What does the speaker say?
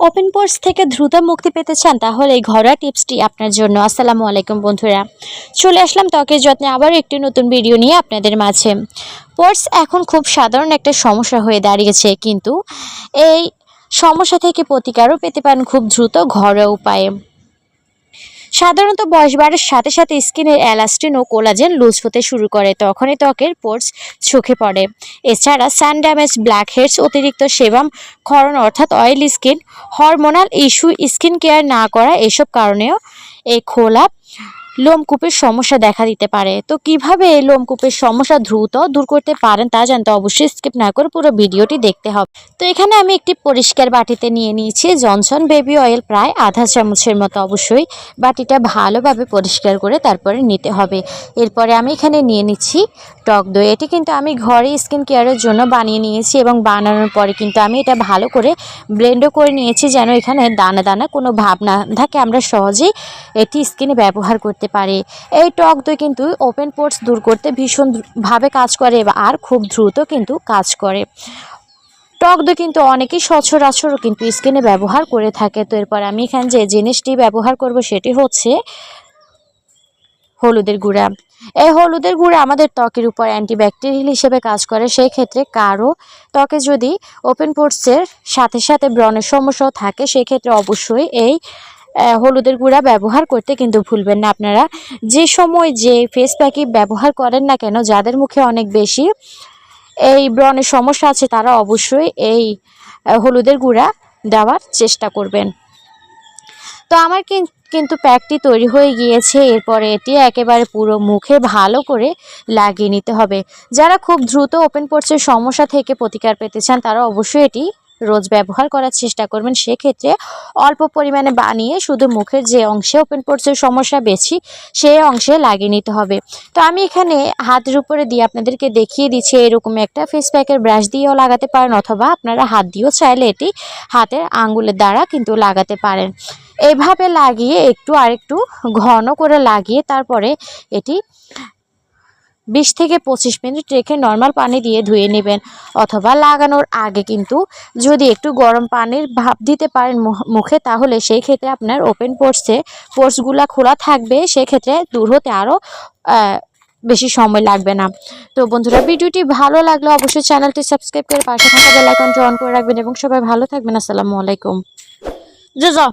Open পোর্স থেকে দ্রুত মুক্তি পেতে চান, তাহলে এই ঘরোয়া টিপসটি আপনার জন্য। আসসালামু আলাইকুম, বন্ধুরা। চলে আসলাম ত্বকের যত্নে আবার একটি নতুন ভিডিও নিয়ে আপনাদের মাঝে। পোর্স এখন খুব সাধারণ একটা সমস্যা হয়ে দাঁড়িয়েছে, কিন্তু এই সমস্যা থেকে প্রতিকারও পেতে পারেন খুব দ্রুত ঘরোয়া উপায়ে। সাধারণত বয়স বাড়ার সাথে সাথে স্কিনের অ্যালাস্টিন ও কোলাজেন লুজ হতে শুরু করে, তখনই ত্বকের পোর্স চোখে পড়ে। এছাড়া সান ড্যামেজ, ব্ল্যাক হেডস, অতিরিক্ত সেবাম, ক্ষরণ অর্থাৎ oil skin, hormonal issue, skin care না করা এসব কারণেও এই খোলা লোমকূপের সমস্যা দেখা দিতে পারে। তো কীভাবে এই লোমকূপের সমস্যা দ্রুত দূর করতে পারেন তা জানতে অবশ্যই স্কিপ না করে পুরো ভিডিওটি দেখতে হবে। তো এখানে আমি একটি পরিষ্কার বাটিতে নিয়ে নিয়েছি। জনসন বেবি অয়েল প্রায় আধা চামচের মতো অবশ্যই বাটিটা ভালোভাবে পরিষ্কার করে তারপরে নিতে হবে। এরপরে আমি এখানে নিয়ে নিচ্ছি টক দই। এটি কিন্তু আমি ঘরে স্কিন কেয়ারের জন্য বানিয়ে নিয়েছি এবং বানানোর পরে কিন্তু আমি এটা ভালো করে ব্লেন্ডও করে নিয়েছি যেন এখানে দানা দানা কোনো ভাব না থাকে। আমরা সহজেই এটি স্কিনে ব্যবহার করতে পারি। এই টক দই কিন্তু ওপেন পোর্টস দূর করতে ভীষণ দ্রু- ভাবে কাজ করে আর খুব দ্রুত কিন্তু কাজ করে। টক দই কিন্তু অনেকেই সচরাচর কিন্তু স্কিনে ব্যবহার করে থাকে। তো এরপর আমি এখানে যে জিনিসটি ব্যবহার করব সেটি হচ্ছে হলুদের গুঁড়া। এই হলুদের গুঁড়া আমাদের ত্বকের উপর অ্যান্টিব্যাকটেরিয়াল হিসেবে কাজ করে। সেই ক্ষেত্রে কারও ত্বকে যদি ওপেন পোর্টসের সাথে সাথে ব্রণের সমস্যাও থাকে সেক্ষেত্রে অবশ্যই এই হলুদের গুঁড়া ব্যবহার করতে কিন্তু ভুলবেন না আপনারা। যে সময় যে ফেস প্যাকই ব্যবহার করেন না কেন, যাদের মুখে অনেক বেশি এই ব্রণের সমস্যা আছে, তারা অবশ্যই এই হলুদের গুঁড়া দেওয়ার চেষ্টা করবেন। তো আমার কিন- কিন্তু প্যাকটি তৈরি হয়ে গিয়েছে, এরপরে এটি একেবারে পুরো মুখে ভালো করে লাগিয়ে নিতে হবে। যারা খুব দ্রুত ওপেন পোর্সের সমস্যা থেকে প্রতিকার পেতে চান, তারা অবশ্যই এটি রোজ ব্যবহার করার চেষ্টা করবেন, সেক্ষেত্রে অল্প পরিমাণে বানিয়ে শুধু মুখের যে অংশে ওপেন পোর্সের সমস্যা বেশি সেই অংশে লাগিয়ে নিতে হবে। তো আমি এখানে হাতের উপরে দিয়ে আপনাদেরকে দেখিয়ে দিচ্ছি, এরকম একটা ফেস প্যাকের ব্রাশ দিয়েও লাগাতে পারেন, অথবা আপনারা হাত দিয়েও চাইলে এটি হাতের আঙ্গুলের দ্বারা কিন্তু লাগাতে পারেন। এভাবে লাগিয়ে একটু আরেকটু ঘন করে লাগিয়ে তারপরে এটি বিশ থেকে পঁচিশ মিনিট রেখে নর্মাল পানি দিয়ে ধুয়ে নেবেন অথবা লাগানোর আগে কিন্তু যদি একটু গরম পানির ভাপ দিতে পারেন মুখ- তাহলে সেই ক্ষেত্রে আপনার ওপেন পোর্সে পোর্সগুলা খোলা থাকবে। সেক্ষেত্রে দূর হতে আরও বেশি সময় লাগবে না। তো বন্ধুরা, ভিডিওটি ভালো লাগলে অবশ্যই চ্যানেলটি সাবস্ক্রাইব করে পাশে থাকা বেল আইকনটি অন করে রাখবেন এবং সবাই ভালো থাকবেন। আসসালামু আলাইকুম। যা